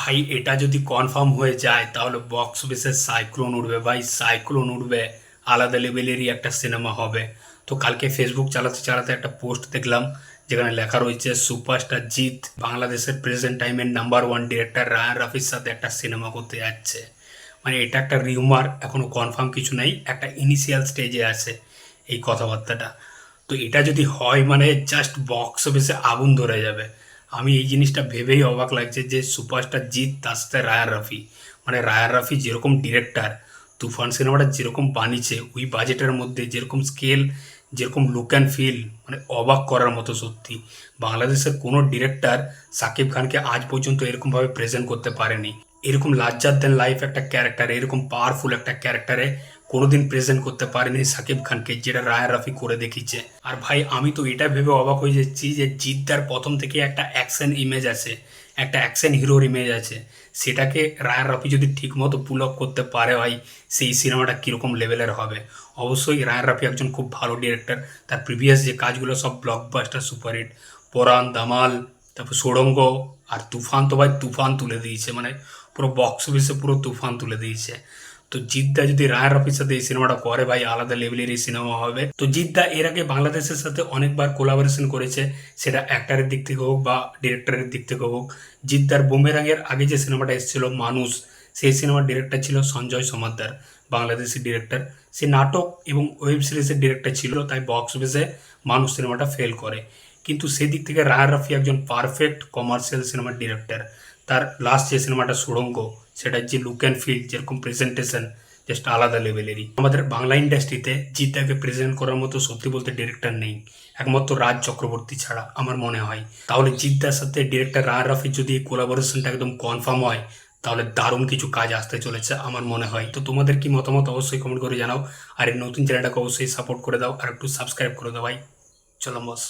ভাই, এটা যদি কনফার্ম হয়ে যায়, তাহলে বক্স অফিসে সাইক্লোন উঠবে। ভাই সাইক্লোন উঠবে, আলাদা লেভেলেরই একটা সিনেমা হবে। তো কালকে ফেসবুক চালাতে চালাতে একটা পোস্ট দেখলাম, যেখানে লেখা রয়েছে সুপারস্টার জিৎ বাংলাদেশের প্রেজেন্ট টাইমের নাম্বার ওয়ান ডিরেক্টর রায়ান রাফির সাথে একটা সিনেমা করতে যাচ্ছে। মানে এটা একটা রিউমার এখনও কনফার্ম কিছু নেই, একটা ইনিশিয়াল স্টেজে আছে এই কথাবার্তাটা। তো এটা যদি হয় মানে জাস্ট বক্স অফিসে আগুন ধরে যাবে। আমি এই জিনিসটা ভেবেই অবাক লাগছে যে সুপারস্টার জিৎ, তার সাথে রায়ার রাফি। মানে রায়ার রাফি যেরকম ডিরেক্টর তুফান সিনেমাটা যেরকম বানিয়েছে, ওই বাজেটের মধ্যে যেরকম স্কেল যেরকম লুক অ্যান্ড ফিল মানে অবাক করার মতো সত্যি। বাংলাদেশের কোনো ডিরেক্টর সাকিব খানকে আজ পর্যন্ত এরকমভাবে প্রেজেন্ট করতে পারেনি। এরকম লাজ্জার দেন লাইফ একটা ক্যারেক্টার এরকম পাওয়ারফুল একটা ক্যারেক্টারে কোনোদিন প্রেজেন্ট করতে পারেনি সাকিব খানকে, যেটা রায় রাফি করে দেখিয়েছে। আর ভাই, আমি তো এটা ভেবে অবাক হয়ে যাচ্ছি যে জিদ্দার প্রথম থেকে একটা অ্যাকশন ইমেজ আছে, একটা অ্যাকশন হিরোর ইমেজ আছে। সেটাকে রায় রাফি যদি ঠিকমতো পুল আপ করতে পারে ভাই, সেই সিনেমাটা কীরকম লেভেলের হবে? অবশ্যই রায় রাফি একজন খুব ভালো ডিরেক্টর তার প্রিভিয়াস যে কাজগুলো সব ব্লকবাস্টার সুপারহিট পরাণ, দামাল, তারপর সুড়ঙ্গ আর তুফান তো ভাই তুফান তুলে দিয়েছে মানে পুরো বক্স অফিসে পুরো তুফান তুলে দিয়েছে। তো জিদ্দা যদি রায়ের অফিস সাথে এই সিনেমাটা করে ভাই, আলাদা লেভেলের এই সিনেমা হবে। তো জিদ্দা এর আগে বাংলাদেশের সাথে অনেকবার কোলাবোরেশন করেছে, সেটা অ্যাক্টারের দিক থেকে হোক বা ডিরেক্টরের দিক থেকে হোক। জিদ্দার বুমেরাঙের আগে যে সিনেমাটা এসেছিল, মানুষ, সেই সিনেমার ডিরেক্টর ছিল সঞ্জয় সমাদ্দার বাংলাদেশি ডিরেক্টর সে নাটক এবং ওয়েব সিরিজের ডিরেক্টর ছিল, তাই বক্স অফিসে মানুষ সিনেমাটা ফেল করে। কিন্তু সেদিক থেকে রায়ার রাফি একজন পারফেক্ট কমার্শিয়াল সিনেমার ডিরেক্টর তার লাস্ট যে সিনেমাটা সুড়ঙ্গ সেটার যে লুক অ্যান্ড ফিল যেরকম প্রেজেন্টেশন জাস্ট আলাদা লেভেলেরই আমাদের বাংলা ইন্ডাস্ট্রিতে জিদ্দাকে প্রেজেন্ট করার মতো সত্যি বলতে ডিরেক্টর নেই। একমাত্র রাজ চক্রবর্তী ছাড়া আমার মনে হয়। তাহলে জিদ্দার সাথে ডিরেক্টর রায়ার রাফির যদি কোলাবোরেশনটা একদম কনফার্ম হয়, তাহলে দারুণ কিছু কাজ আসতে চলেছে আমার মনে হয়। তো তোমাদের কি মতামত অবশ্যই কমেন্ট করে জানাও। আর এই নতুন চ্যানেলটাকে অবশ্যই সাপোর্ট করে দাও। আর একটু সাবস্ক্রাইব করে দাও ভাই। চলো বস